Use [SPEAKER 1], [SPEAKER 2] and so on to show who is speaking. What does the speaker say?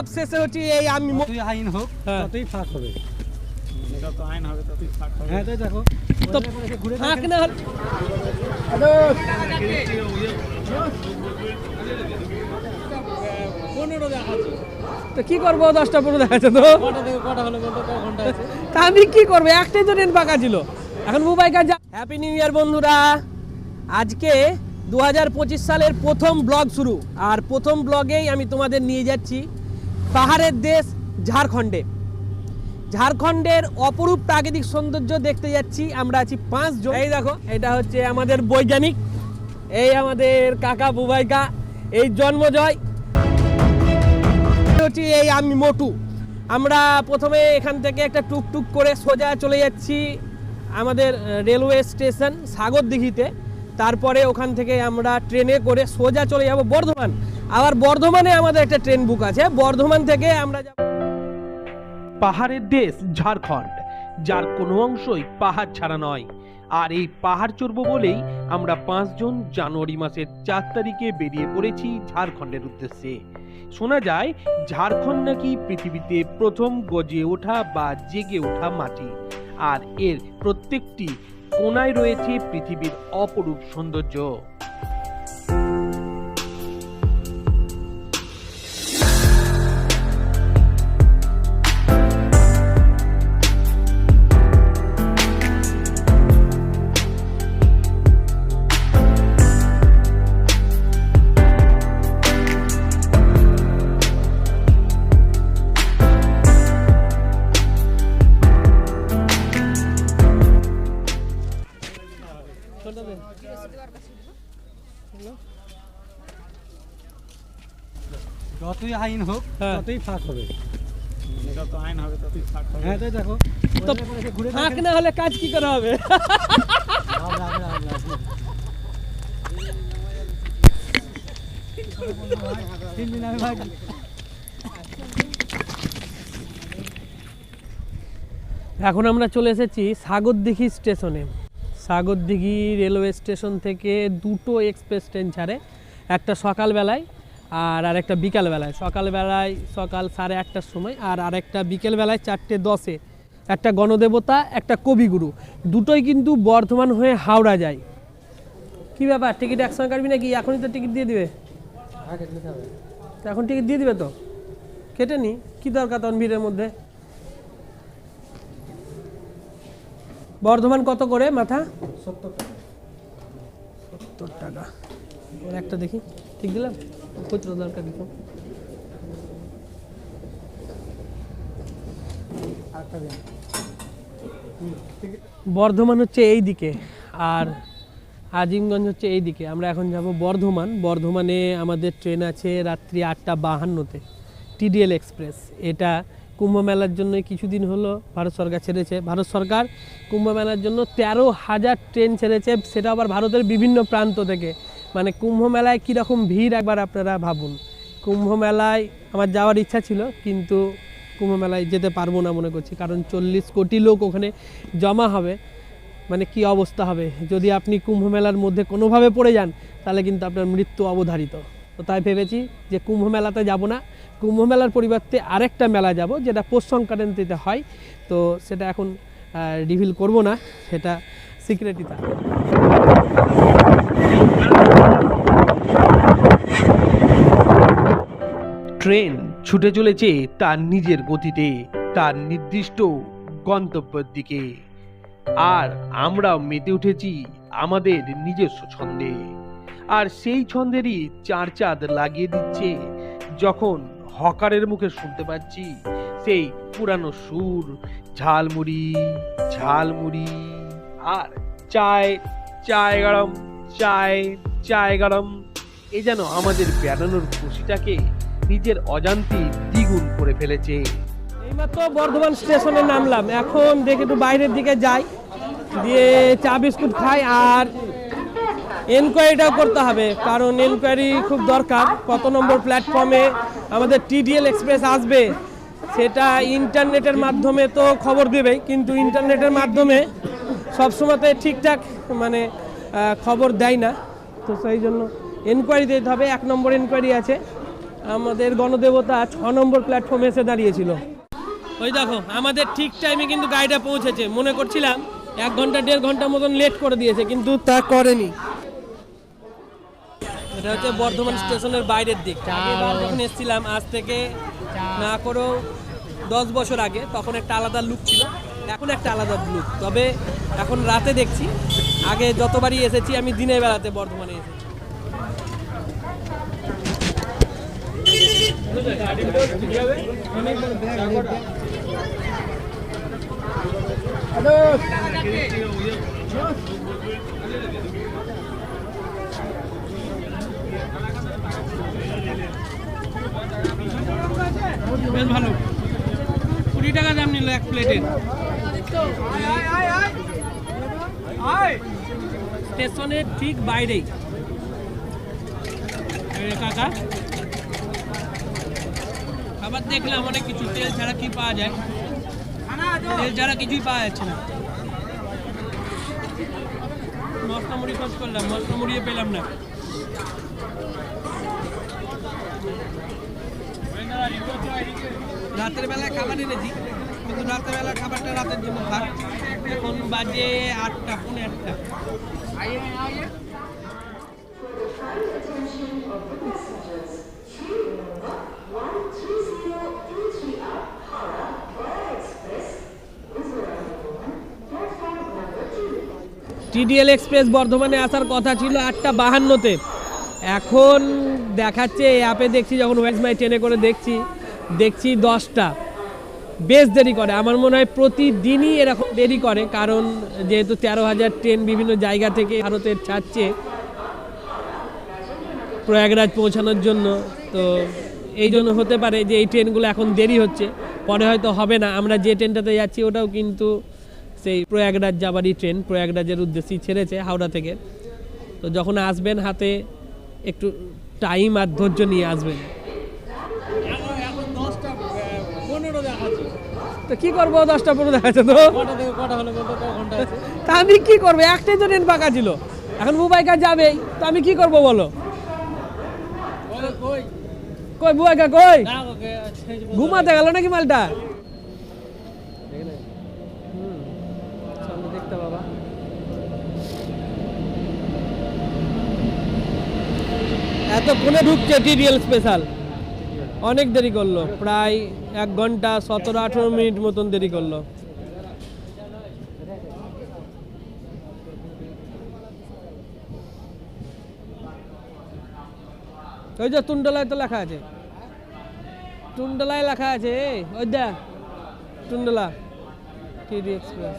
[SPEAKER 1] সব শেষে হচ্ছে এই আমি
[SPEAKER 2] আইন হোক
[SPEAKER 1] হ্যাঁ।
[SPEAKER 2] ততই ফাঁক হবে। হ্যাঁ তাই দেখো।
[SPEAKER 1] তো ফাঁক না। কি করব দশটা পনেরো দেখাচ্ছে তো? তা আমি কি করব? একটাই তো ট্রেন ফাঁকা ছিল। এখন মুম্বাই কাজ হ্যাপি নিউ ইয়ার বন্ধুরা। আজকে দু হাজার পঁচিশ সালের প্রথম ব্লগ শুরু। আর প্রথম ব্লগেই আমি তোমাদের নিয়ে যাচ্ছি। পাহাড়ের দেশ ঝাড়খণ্ডে। ঝাড়খণ্ডের অপরূপ প্রাকৃতিক সৌন্দর্য দেখতে যাচ্ছি, আমরা আছি পাঁচজন এই দেখো, এটা হচ্ছে আমাদের বৈজ্ঞানিক, এই আমাদের কাকা বুবাইকা, এই জন্মজয়। হচ্ছে এই আমি মোটু। আমরা প্রথমে এখান থেকে একটা টুকটুক করে সোজা চলে যাচ্ছি আমাদের রেলওয়ে স্টেশন সাগরদিঘিতে। তারপরে ওখান থেকে আমরা ট্রেনে করে সোজা চলে যাব বর্ধমান। আবার বর্ধমানে আমাদের একটা ট্রেন বুক আছে। বর্ধমান থেকে আমরা
[SPEAKER 3] পাহাড়ের দেশ ঝাড়খণ্ড। যার কোনো অংশই পাহাড় ছাড়া নয়। আর এই পাহাড় চড়বো বলেই আমরা পাঁচজন জানুয়ারি মাসের চার তারিখে বেরিয়ে পড়েছি ঝাড়খণ্ডের উদ্দেশ্যে। শোনা যায়, ঝাড়খণ্ড নাকি পৃথিবীতে প্রথম গজে ওঠা বা জেগে ওঠা মাটি। আর এর প্রত্যেকটি কোনায় রয়েছে পৃথিবীর অপরূপ সৌন্দর্য।
[SPEAKER 2] যতই আইন হোক
[SPEAKER 1] হ্যাঁ।
[SPEAKER 2] ততই ফাঁক হবে। হ্যাঁ তাই দেখো।
[SPEAKER 1] ফাঁক না হলে কাজ কি করা হবে?
[SPEAKER 2] তিন দিন আমি ভাই
[SPEAKER 1] এখন আমরা চলে এসেছি সাগরদিঘি স্টেশনে। সাগরদিঘি রেলওয়ে স্টেশন থেকে দুটো এক্সপ্রেস ট্রেন ছাড়ে। একটা সকালবেলায় আর আরেকটা বিকালবেলায়। সকালবেলায় সকাল সাড়ে আটটার সময় আর আরেকটা বিকেলবেলায় চারটে দশে। একটা গণদেবতা একটা কবিগুরু। দুটোই কিন্তু বর্ধমান হয়ে হাওড়া যায়। কি ব্যাপার? টিকিট একসঙ্গে কাটবি নাকি? এখনই তো টিকিট দিয়ে দিবে। তো এখন টিকিট দিয়ে দিবে তো? কেটে নি। কী দরকার তখন ভিড়ের মধ্যে? বর্ধমান কত করে মাথা? সত্তর টাকা। ওর একটা দেখি। ঠিক দিলাম? কিছু বর্ধমান হচ্ছে এই দিকে আর আজিমগঞ্জ হচ্ছে এই দিকে। আমরা এখন যাব বর্ধমান। বর্ধমানে আমাদের ট্রেন আছে রাত্রি আটটা বাহান্নতে। TDL express. এটা কুম্ভ মেলার জন্য কিছুদিন হলো ভারত সরকার ছেড়েছে। ভারত সরকার কুম্ভ মেলার জন্য তেরো হাজার ট্রেন ছেড়েছে। সেটা আবার ভারতের বিভিন্ন প্রান্ত থেকে। মানে কুম্ভ মেলায় কীরকম ভিড় একবার আপনারা ভাবুন। কুম্ভ মেলায় আমার যাওয়ার ইচ্ছা ছিল, কিন্তু কুম্ভ মেলায় যেতে পারব না মনে করছি, কারণ চল্লিশ কোটি লোক ওখানে জমা হবে। মানে কি অবস্থা হবে? যদি আপনি কুম্ভ মেলার মধ্যে কোনোভাবে পড়ে যান, তাহলে কিন্তু আপনার মৃত্যু অবধারিত। তো তাই ভেবেছি যে কুম্ভ মেলাতে যাব না। কুম্ভ মেলার পরিবর্তে আরেকটা মেলা যাব, যেটা পৌষ সংক্রান্তিতে হয়। তো সেটা এখন রিভিল করব না, সেটা সিক্রেটই
[SPEAKER 3] ট্রেন ছুটে চলেছে তার নিজের গতিতে, তার নির্দিষ্ট গন্তব্যের দিকে। আর আমরাও মেতে উঠেছি আমাদের নিজস্ব ছন্দে। আর সেই ছন্দেরই চার চাঁদ লাগিয়ে দিচ্ছে যখন হকারের মুখে শুনতে পাচ্ছি সেই পুরানো সুর, ঝালমুড়ি ঝালমুড়ি। আর চায় চায় গরম, চায় চায় গরম, এ যেন আমাদের বেড়ানোর খুশিটাকে নিজের অজান্তি দ্বিগুণ করে ফেলেছে।
[SPEAKER 1] এইমাত্র বর্ধমান স্টেশনে নামলাম। এখন দেখে একটু বাইরের দিকে যাই। দিয়ে চা বিস্কুট খাই আর এনকোয়ারিটাও করতে হবে। কারণ এনকোয়ারি খুব দরকার। কত নম্বর প্ল্যাটফর্মে আমাদের টিডিএল এক্সপ্রেস আসবে, সেটা ইন্টারনেটের মাধ্যমে তো খবর দেবেই। কিন্তু ইন্টারনেটের মাধ্যমে সবসময়তে ঠিকঠাক মানে খবর দেয় না। তো সেই জন্য এনকোয়ারি দিতে হবে। এক নম্বর এনকোয়ারি আছে। আমাদের গণদেবতা ছ নম্বর প্ল্যাটফর্মে এসে দাঁড়িয়েছিল। ওই দেখো আমাদের ঠিক টাইমে কিন্তু গাড়িটা পৌঁছেছে। মনে করছিলাম এক ঘণ্টা দেড় ঘণ্টা মতন লেট করে দিয়েছে কিন্তু তা করেনি। এটা হচ্ছে বর্ধমান স্টেশনের বাইরের দিক। আগেবার যখন এসেছিলাম আজ থেকে না করেও দশ বছর আগে তখন একটা আলাদা লুক ছিল। এখন একটা আলাদা লুক তবে এখন রাতে দেখছি। আগে যতবারই এসেছি আমি দিনের বেলাতে বর্ধমানে এসেছি। বেশ ভালো। কুড়ি টাকা দাম নিল এক প্লেটের স্টেশনের ঠিক বাইরেই। কাকা। আবার দেখলাম অনেক কিছু, তেল ছাড়া কি পাওয়া যায়? তেল ছাড়া কিছুই পাওয়া যাচ্ছে না। মশলা মুড়ি খোঁজ করলাম মশলা মুড়িয়ে পেলাম না। রাতের বেলায় খাবার এনেছি, কিন্তু রাতের বেলা খাবারটা রাতের জন্য থাক। এখন বাজে আটটা, পৌনে আটটা। টিডিএল এক্সপ্রেস বর্ধমানে আসার কথা ছিল আটটা বাহান্নতে। এখন দেখাচ্ছে এই অ্যাপে দেখছি, যখন ওয়েস্ট মাই ট্রেনে করে দেখছি দেখছি দশটা। বেশ দেরি করে। আমার মনে হয় প্রতিদিনই এরকম দেরি করে, কারণ যেহেতু তেরো হাজার ট্রেন বিভিন্ন জায়গা থেকে ভারতের ছাড়ছে প্রয়াগরাজ পৌঁছানোর জন্য, তো এই জন্য হতে পারে যে এই ট্রেনগুলো এখন দেরি হচ্ছে। পরে হয়তো হবে না। আমরা যে ট্রেনটাতে যাচ্ছি ওটাও কিন্তু সেই প্রয়াগরাজ যাবারই ট্রেন প্রয়াগরাজের উদ্দেশ্যেই ছেড়েছে হাওড়া থেকে। তো যখন আসবেন হাতে একটু টাইম আর ধৈর্য নিয়ে আসবেন। তো কি করব দশটা পনেরো দেখাচ্ছে তো? তা আমি কি করব? একটাই তো ট্রেন ফাঁকা ছিল। এখন বুবাইকার যাবেই। তো আমি কি করব বলো?
[SPEAKER 2] কই?
[SPEAKER 1] বুবাইকা কই? ঘুমাতে গেল নাকি মালটা? এতক্ষণে ঢুকছে টিডিএল স্পেশাল অনেক দেরি করল, প্রায় এক ঘণ্টা সতেরো আঠেরো মিনিট মতন দেরি করল। ওই যে তুন্ডলায় তো লেখা আছে। টুন্ডলায় লেখা আছে ওই দেখ টুন্ডলা টিডি এক্সপ্রেস